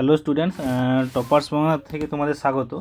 Hello students toppers Bangla থেকে তোমাদের স্বাগত।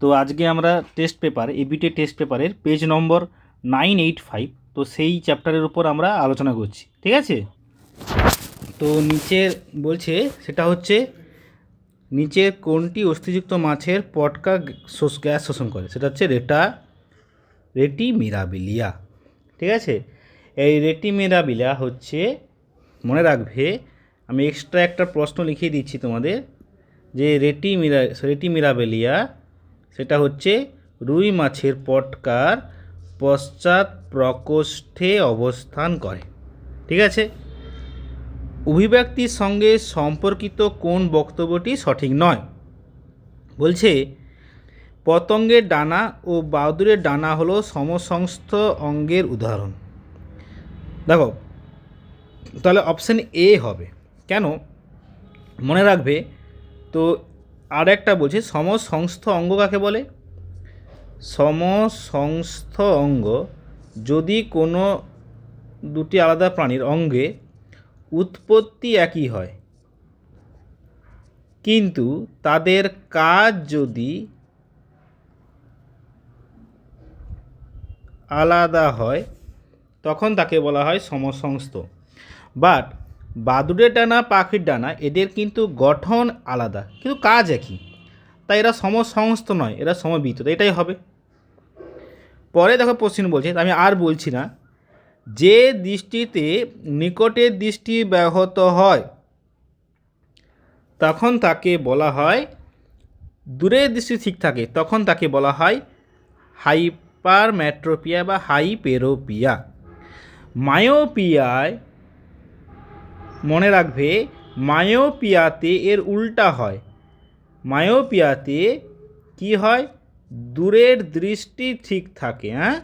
তো আজকে আমরা টেস্ট পেপার এবিটে টেস্ট পেপারের পেজ নম্বর নাইন এইট ফাইভ তো সেই চ্যাপ্টারের উপর আমরা আলোচনা করছি, ঠিক আছে? তো নিচে বলছে, সেটা হচ্ছে নিচের কোনটি অস্থিযুক্ত মাছের পটকা গ্যাস শোষণ করে? সেটা হচ্ছে রেটা রেটি মিরাবিলিয়া ঠিক আছে? এই রেটি মিরাবিলিয়া হচ্ছে, মনে রাখবে আমি এক্সট্রা একটা প্রশ্ন লিখিয়ে দিচ্ছি তোমাদের, যে রেটি মিরা, রেটি মিরাবেলিয়া, সেটা হচ্ছে রুই মাছের পটকার পশ্চাৎ প্রকোষ্ঠে অবস্থান করে। ঠিক আছে? অভিব্যক্তির সঙ্গে সম্পর্কিত কোন বক্তব্যটি সঠিক নয়? বলছে, পতঙ্গের ডানা ও বাদুরের ডানা হলো সমসংস্থ অঙ্গের উদাহরণ। দেখো, তাহলে অপশান এ হবে। কেন? মনে রাখবে, তো আর একটা বলছে, সমসংস্থ অঙ্গ কাকে বলে? সমসংস্থ অঙ্গ যদি কোনো দুটি আলাদা প্রাণীর অঙ্গে উৎপত্তি একই হয়, কিন্তু তাদের কাজ যদি আলাদা হয়, তখন তাকে বলা হয় সমসংস্থ। বাট বাদুড়ের ডানা, পাখির ডানা, এদের কিন্তু গঠন আলাদা, কিন্তু কাজ একই। তাই এরা সমসংস্থ নয়, এরা সমবিত এটাই হবে। পরে দেখো প্রশ্ন বলছে, আমি আর বলছি না, যে দৃষ্টিতে নিকটের দৃষ্টি ব্যাহত হয়, তখন তাকে বলা হয়, দূরের দৃষ্টি ঠিক থাকে, তখন তাকে বলা হয়, হাইপারম্যাট্রোপিয়া বা হাইপেরোপিয়া। মায়োপিয়ায় মনে রাখবে, মায়োপিয়াতে এর উল্টা হয়। মায়োপিয়াতে কি হয়? দূরের দৃষ্টি ঠিক থাকে হ্যাঁ?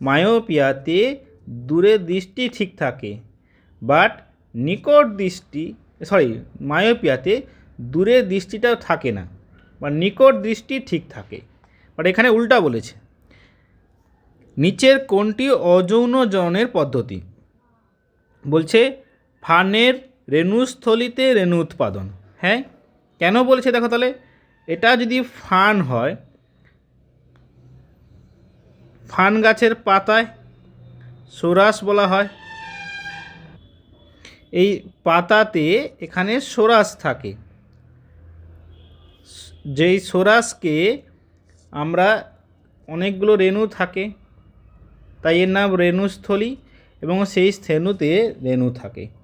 মায়োপিয়াতে দূরের দৃষ্টি ঠিক থাকে বাট নিকট দৃষ্টি সরি মায়োপিয়াতে দূরের দৃষ্টিটা থাকে না, বা নিকট দৃষ্টি ঠিক থাকে। বাট এখানে উল্টা বলেছে। নিচের কোনটি অযৌন জনের পদ্ধতি? বলছে ফানের রেণুস্থলিতে রেণু উৎপাদন। হ্যাঁ? কেন বলছে দেখো তাহলে? এটা যদি ফান হয়, ফান গাছের পাতায় সোরাস বলা হয়। এই পাতাতে এখানে সোরাস থাকে। যেই সোরাসকে আমরা অনেকগুলো রেণু থাকে, তাই এর নাম রেণুস্থলী এবং সেই স্থেনুতে রেণু থাকে।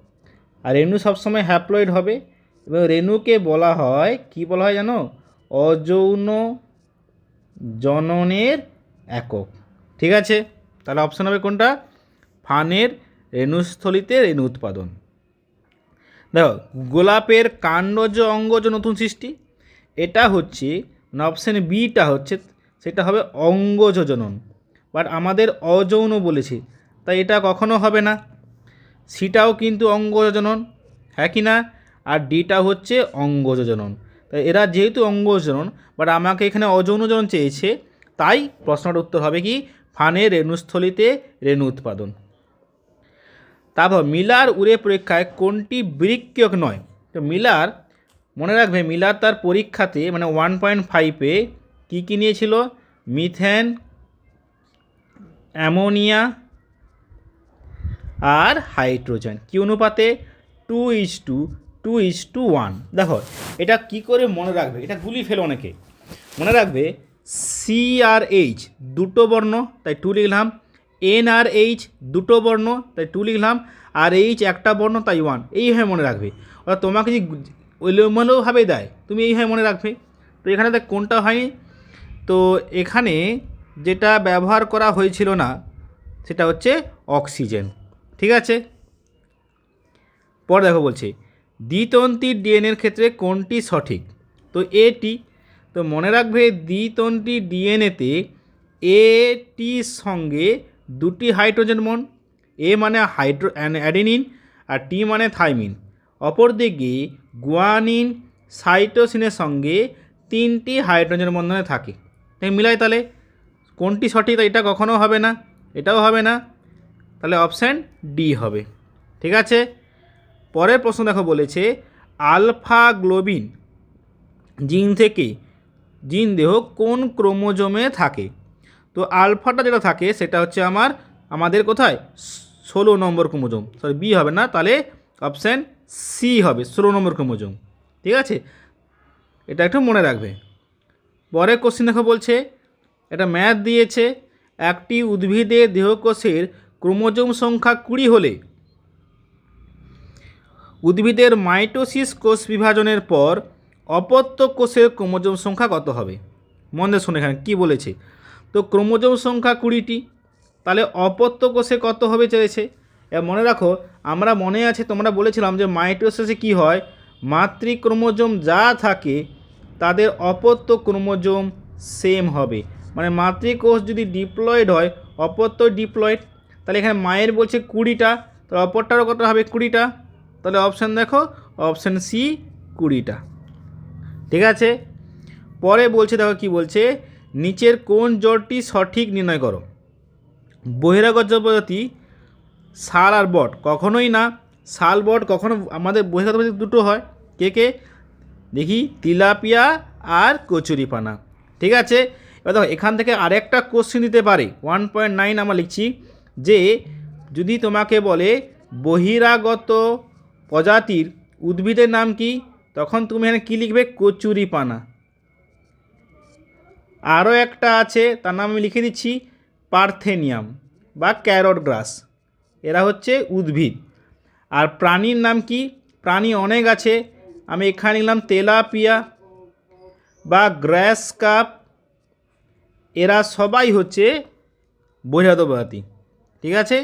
আর রেণু সবসময় হ্যাপ্লয়েড হবে। এবং রেণুকে বলা হয়, কি বলা হয় জানো? অযৌন জননের একক। ঠিক আছে? তাহলে অপশান হবে কোনটা? ফানের রেণুস্থলিতে রেণু উৎপাদন। দেখো, গোলাপের কাণ্ডজ অঙ্গজ নতুন সৃষ্টি, এটা হচ্ছে মানে অপশান বিটা হচ্ছে, সেটা হবে অঙ্গজ জনন। বাট আমাদের অযৌন বলেছে, তাই এটা কখনো হবে না। সিটাও কিন্তু অঙ্গজ জনন হ্যাঁ কি না? আর ডিটা হচ্ছে অঙ্গজ জনন তাই এরা যেহেতু অঙ্গজ জনন বাট আমাকে এখানে অযৌন জনন চেয়েছে, তাই প্রশ্নটার উত্তর হবে কি? ফানে রেণুস্থলিতে রেণু উৎপাদন। তারপর মিলার উড়ে পরীক্ষায় কোনটি বৃক্ষক নয়? তো মিলার, মনে রাখবে মিলার তার পরীক্ষাতে মানে ওয়ান পয়েন্ট ফাইভে কী কী নিয়েছিল? মিথেন, অ্যামোনিয়া আর হাইড্রোজেন। কি অনুপাতে? Two is two two is two one দেখো, এটা কি করে মনে রাখবে? এটা গুলি ফেলো অনেকে। মনে রাখবে সি আর এইচ দুটো বর্ণ, তাই টু লিখলাম। এন আর এইচ দুটো বর্ণ, তাই টু লিখলাম। আর এইচ একটা বর্ণ, তাই ওয়ান এইভাবে মনে রাখবে। অর্থাৎ তোমাকে যদি এলোমেলোভাবে দেয়, তুমি এইভাবে মনে রাখবে। তো এখানে দেখ কোনটা হয়নি। তো এখানে যেটা ব্যবহার করা হয়েছিল না, সেটা হচ্ছে অক্সিজেন। ঠিক আছে? পর দেখো বলছি দ্বিতন্ত্রী ডিএনএর ক্ষেত্রে কোনটি সঠিক? তো এটি, তো মনে রাখবে দ্বিতন্ত্রী ডিএনএতে এটির সঙ্গে দুটি হাইড্রোজেন বন্ড, এ মানে হাইড্রো অ্যাডিনিন আর টি মানে থাইমিন। অপরদিকে গুয়ানিন সাইটোসিনের সঙ্গে তিনটি হাইড্রোজেন বন্ধনে থাকে। তাই মিলাই তাহলে, কোনটি সঠিক এটা কখনো হবে না, এটাও হবে না। তাহলে অপশান ডি হবে। ঠিক আছে? পরের প্রশ্ন দেখো বলেছে আলফা গ্লোবিন জিন থেকে, জিন দেহ কোন ক্রোমোজোমে থাকে? তো আলফাটা যেটা থাকে সেটা হচ্ছে আমার, আমাদের কোথায়? ষোলো নম্বর ক্রোমোজোম। সরি বি হবে না, তাহলে অপশান সি হবে, ষোলো নম্বর ক্রোমোজোম। ঠিক আছে? এটা একটু মনে রাখবে। পরের কোশ্চেন দেখো বলছে, এটা ম্যাথ দিয়েছে, একটি উদ্ভিদের দেহকোষের ক্রোমোজোম সংখ্যা কুড়ি হলে উদ্ভিদের মাইটোসিস কোষ বিভাজনের পর অপত্য কোষের ক্রোমোজোম সংখ্যা কত হবে? মন শুনে এখানে কী বলেছে? তো ক্রোমোজোম সংখ্যা কুড়িটি, তাহলে অপত্য কোষে কত হবে চেয়েছে? মনে রাখো, আমরা মনে আছে, তোমরা বলেছিলাম যে মাইটোসিসে কি হয়? মাতৃ ক্রোমোজোম যা থাকে, তাদের অপত্য ক্রোমোজোম সেম হবে। মানে মাতৃকোষ যদি ডিপ্লয়েড হয়, অপত্য ডিপ্লয়েড তাহলে এখানে মায়ের বলছে কুড়িটা, তাহলে অপরটারও কত হবে কুড়িটা? তাহলে অপশান দেখো অপশান সি কুড়িটা। ঠিক আছে? পরে বলছে, দেখো কি বলছে? নিচের কোন জোরটি সঠিক নির্ণয় করো? বহিরাগত প্রজাতি শাল আর বট। কখনোই না শাল বট কখনো আমাদের বহিরাগত প্রজাতি দুটো হয়। কে কে? দেখি, তিলাপিয়া আর কচুরিপানা। ঠিক আছে? এবার দেখো, এখান থেকে আরেকটা কোশ্চেন দিতে পারে। ওয়ান পয়েন্ট নাইন আমরা লিখছি। যে যদি তোমাকে বলে বহিরাগত প্রজাতির উদ্ভিদের নাম কি, তখন তুমি এখানে কী লিখবে? কচুরিপানা। আরও একটা আছে, তার নাম আমি লিখে দিচ্ছি, পার্থেনিয়াম বা ক্যারট গ্রাস। এরা হচ্ছে উদ্ভিদ। আর প্রাণীর নাম কি? প্রাণী অনেক আছে। আমি এখানে লিখলাম তেলাপিয়া বা গ্র্যাস কাপ। এরা সবাই হচ্ছে বহিরাগত প্রজাতি। ঠিক আছে?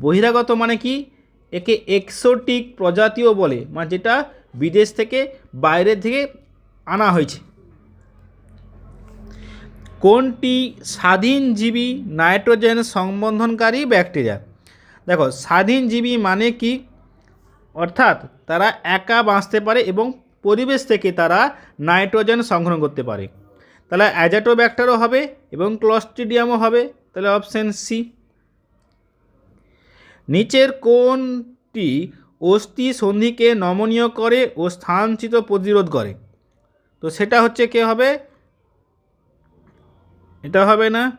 বহিরাগত মানে কি? একে এক্সোটিক প্রজাতিও বলে মানে যেটা বিদেশ থেকে বাইরের থেকে আনা হয়েছে। কোনটি স্বাধীনজীবী নাইট্রোজেন সংবন্ধনকারী ব্যাকটেরিয়া? দেখো, স্বাধীনজীবী মানে কি? অর্থাৎ তারা একা বাঁচতে পারে এবং পরিবেশ থেকে তারা নাইট্রোজেন সংগ্রহ করতে পারে। তাহলে অ্যাজাটোব্যাক্টারও হবে এবং ক্লস্ট্রিডিয়ামও হবে। তাহলে অপশান সি। নিচের কোনটি অস্থি সন্ধিকে নমনীয় করে ও স্থানচ্যুত প্রতিরোধ করে। তো সেটা হচ্ছে কে হবে? এটা হবে না?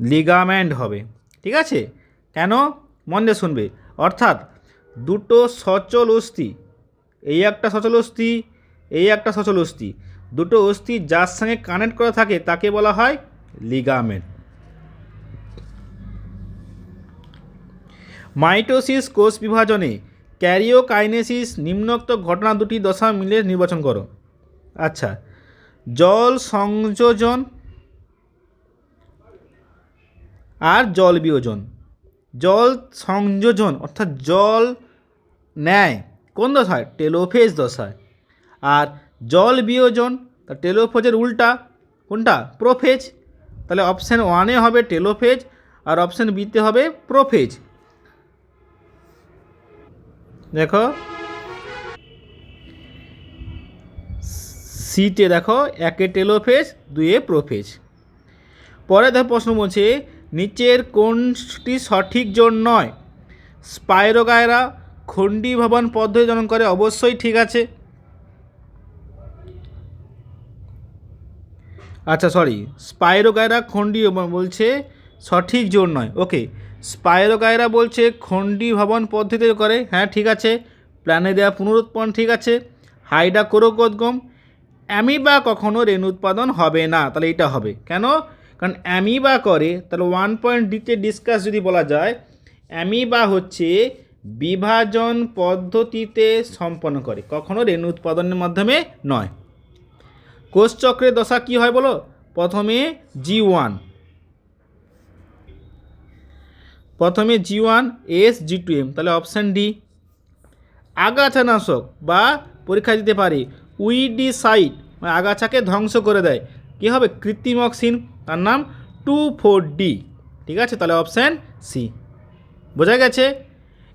লিগামেন্ট হবে। ঠিক আছে? কেন? মন দিয়ে শুনবে। অর্থাৎ দুটো সচল অস্থি, এই একটা সচল অস্থি, এই একটা সচল অস্থি, দুটো অস্থি যার সঙ্গে কানেক্ট করা থাকে তাকে বলা হয় লিগামেন্ট মাইটোসিস কোষ বিভাজনে ক্যারিওকাইনেসিস নিম্নোক্ত ঘটনা দুটি দশা মিলে নির্বাচন করো। আচ্ছা জল সংযোজন আর জল বিয়োজন। জল সংযোজন অর্থাৎ জল নেয় কোন দশায়? টেলোফেজ দশায়। আর জল বিয়োজন, তা টেলোফেজের উল্টা, কোনটা? প্রোফেজ। তাহলে অপশান ওয়ানে হবে টেলোফেজ আর অপশান বিতে হবে প্রোফেজ। দেখো। সিটে দেখো, একে টেলোফেজ দুয়ে প্রোফেজ পরে দেখো প্রশ্ন বলছে, নিচের কোনটি সঠিক জোর নয়? স্পাইরোগায়রা খণ্ডী ভবন পদ্ধতি জনন করে অবশ্যই ঠিক আছে। আচ্ছা সরি স্পাইরোগায়রা খণ্ডী বলছে সঠিক জোর নয়। ওকে স্পাইরোগায়রা বলছে খণ্ডী ভবন পদ্ধতি করে। হ্যাঁ ঠিক আছে। প্ল্যানে দেওয়া পুনরুৎপন্ন ঠিক আছে। হাইডা কোরোকোদ্গম অ্যামিবা কখনো রেণু উৎপাদন হবে না। তাহলে এটা হবে। কেন? কারণ অ্যামিবা করে, তাহলে ওয়ান পয়েন্ট ডিতে ডিসকাস যদি বলা যায়, অ্যামিবা হচ্ছে বিভাজন পদ্ধতিতে সম্পন্ন করে। কখনো রেণু উৎপাদনের মাধ্যমে নয়। কোষচক্রের দশা কি হয় বলো? প্রথমে জি ওয়ান প্রথমে G one S G two M তাহলে অপশান ডি আগাছানাশক বা পরীক্ষা দিতে পারে, উইডিসাইড মানে আগাছাকে ধ্বংস করে দেয়। কী হবে? কৃত্রিম অক্সিন, তার নাম টু ফোর ডি ঠিক আছে? তাহলে অপশান সি বোঝা গেছে?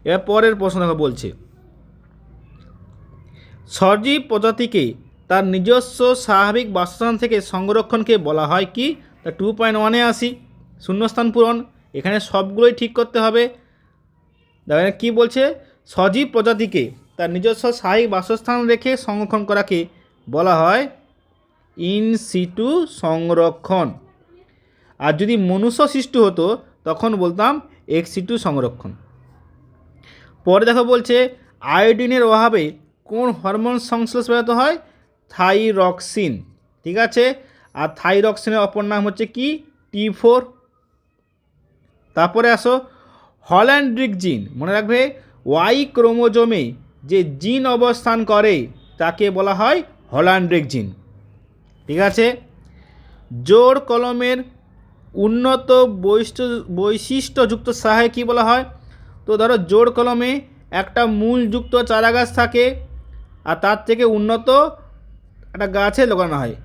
এবার পরের প্রশ্ন বলছে। সজীব প্রজাতিকে তার নিজস্ব স্বাভাবিক বাসস্থান থেকে সংরক্ষণকে বলা হয় কি? তা টু পয়েন্ট ওয়ানে আসি। শূন্যস্থান পূরণ। এখানে সবগুলোই ঠিক করতে হবে। দেখেন কী বলছে? সজীব প্রজাতিকে তার নিজস্ব স্থায়ী বাসস্থান রেখে সংরক্ষণ করাকে বলা হয় ইন সিটু সংরক্ষণ। আর যদি মনুষ্য সৃষ্টি হতো, তখন বলতাম এক্স সিটু সংরক্ষণ। পরে দেখো বলছে, আয়োডিনের অভাবে কোন হরমোন সংশ্লেষ ব্যাহত হয়? থাইরক্সিন। ঠিক আছে? আর থাইরক্সিনের অপর নাম হচ্ছে কি? T four. তারপরে আসো, হল্যান্ড্রিক জিন, মনে রাখবে, ওয়াই ক্রোমোজোমে যে জিন অবস্থান করে, তাকে বলা হয় হল্যান্ড্রিক জিন। ঠিক আছে? জোর কলমের উন্নত বৈশিষ্ট্য, বৈশিষ্ট্যযুক্ত সাহায্য কী বলা হয়? তো ধরো, জোর কলমে একটা মূলযুক্ত চারাগাছ থাকে, আর তার থেকে উন্নত একটা গাছে লাগানো হয়।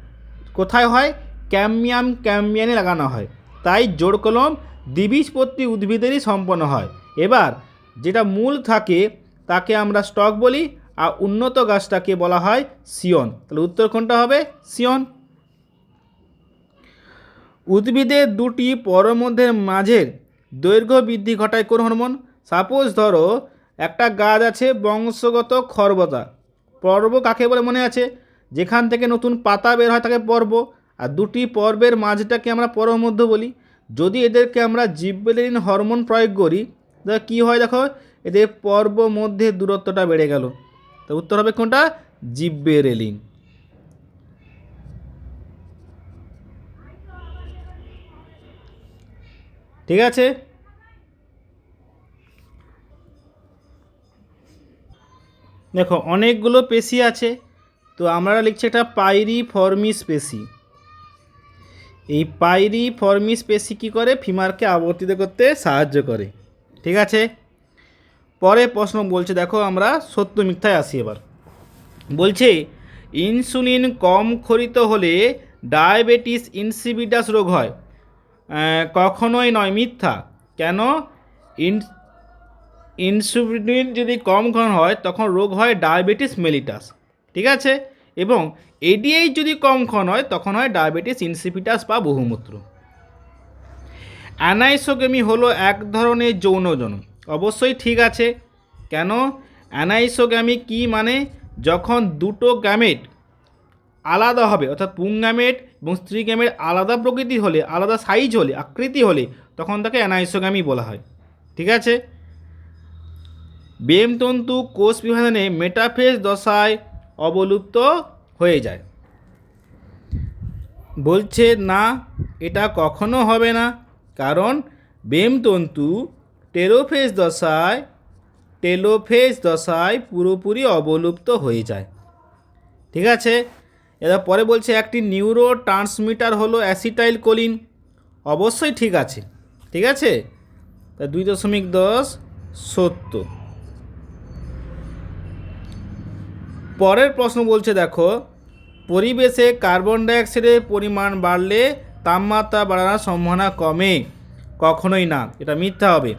কোথায় হয়? ক্যামিয়াম ক্যামিয়ানে লাগানো হয়। তাই জোর কলম দ্বিবীজপত্রী উদ্ভিদেরই সম্পন্ন হয়। এবার যেটা মূল থাকে, তাকে আমরা স্টক বলি, আর উন্নত গাছটাকে বলা হয় সিয়ন। তাহলে উত্তর কোনটা হবে? সিয়ন। উদ্ভিদের দুটি পরমধ্যের মাঝের দৈর্ঘ্য বৃদ্ধি ঘটায় কোন হরমোন? সাপোজ ধরো, একটা গাছ আছে বংশগত খর্বতা। পর্ব কাকে বলে মনে আছে? যেখান থেকে নতুন পাতা বের হয় তাকে পর্ব। আর দুটি পর্বের মাঝটাকে আমরা পরমধ্য বলি। যদি এদেরকে আমরা জিব্বেলিন হরমোন প্রয়োগ করি, তাহলে কী হয় দেখো? এদের পর্ব মধ্যে দূরত্বটা বেড়ে গেল। তো উত্তর হবে কোনটা? জিব্বেরেলিন ঠিক আছে? দেখো, অনেকগুলো পেশি আছে। তো আমরা লিখছি একটা পাইরি ফর্মিস পেশি। এই পাইরি ফর্মিস পেশি কী করে? ফিমারকে আবর্তিত করতে সাহায্য করে। ঠিক আছে? পরে প্রশ্ন বলছে, দেখো আমরা সত্য মিথ্যায় আসি এবার। বলছে, ইনসুলিন কম খরিত হলে ডায়াবেটিস ইনসিবিটাস রোগ হয়। কখনোই নয়, মিথ্যা। কেন? ইন ইনসুলিন যদি কম ঘন হয়, তখন রোগ হয় ডায়াবেটিস মেলিটাস। ঠিক আছে? এবং এডিএইচ যদি কম ক্ষণ হয়, তখন হয় ডায়াবেটিস, ইনসিপিটাস বা বহুমূত্র। অ্যানাইসোগেমি হলো এক ধরনের যৌনজনন অবশ্যই ঠিক আছে। কেন? অ্যানাইসোগ্যামি কি মানে? যখন দুটো গ্যামেট আলাদা হবে, অর্থাৎ পুংগ্যামেট এবং স্ত্রী গ্যামেট আলাদা প্রকৃতি হলে, আলাদা সাইজ হলে, আকৃতি হলে, তখন তাকে অ্যানাইসোগ্যামি বলা হয়। ঠিক আছে? বেমতন্তু কোষ বিভাজনে মেটাফেজ দশায় অবলুপ্ত হয়ে যায়। বলছে, না, এটা কখনো হবে না, কারণ বেমতন্তু টেলোফেজ দশায় টেলোফেজ দশায় পুরোপুরি অবলুপ্ত হয়ে যায়। ঠিক আছে? এবার পরে বলছে, একটি নিউরো ট্রান্সমিটার হলো অ্যাসিটাইল কোলিন অবশ্যই ঠিক আছে। ঠিক আছে? দুই দশমিক দশ সত্তর। পরের প্রশ্ন বলছে, দেখো, পরিবেশে কার্বন ডাইঅক্সাইডের পরিমাণ বাড়লে তাপমাত্রা বাড়ানোর সম্ভাবনা কমে। কখনোই না, এটা মিথ্যা হবে।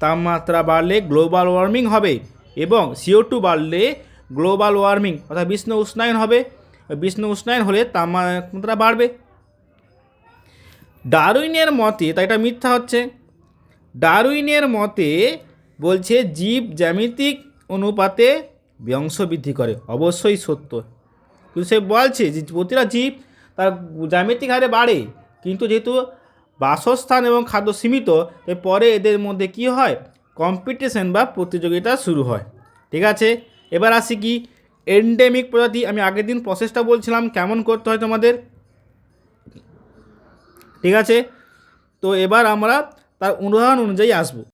তাপমাত্রা বাড়লে গ্লোবাল ওয়ার্মিং হবে এবং সিও টু বাড়লে গ্লোবাল ওয়ার্মিং অর্থাৎ বিষ্ণু উষ্ণায়ন হবে। বিষ্ণু উষ্ণায়ন হলে তাপমাত্রা বাড়বে। ডারুইনের মতে, তাই এটা মিথ্যা হচ্ছে ডারুইনের মতে বলছে জীব জ্যামিতিক অনুপাতে বংশ বৃদ্ধি করে, অবশ্যই সত্য। কিন্তু সে বলছে যে প্রতিটা জীব তার জ্যামিতিক হারে বাড়ে, কিন্তু যেহেতু বাসস্থান এবং খাদ্য সীমিত পরে এদের মধ্যে কি হয়? কম্পিটিশন বা প্রতিযোগিতা শুরু হয়। ঠিক আছে? এবার আসি কি? এন্ডেমিক প্রজাতি, আমি আগের দিন প্রসেসটা বলছিলাম, কেমন করতে হয় তোমাদের? ঠিক আছে? তো এবার আমরা তার উদাহরণ অনুযায়ী আসব।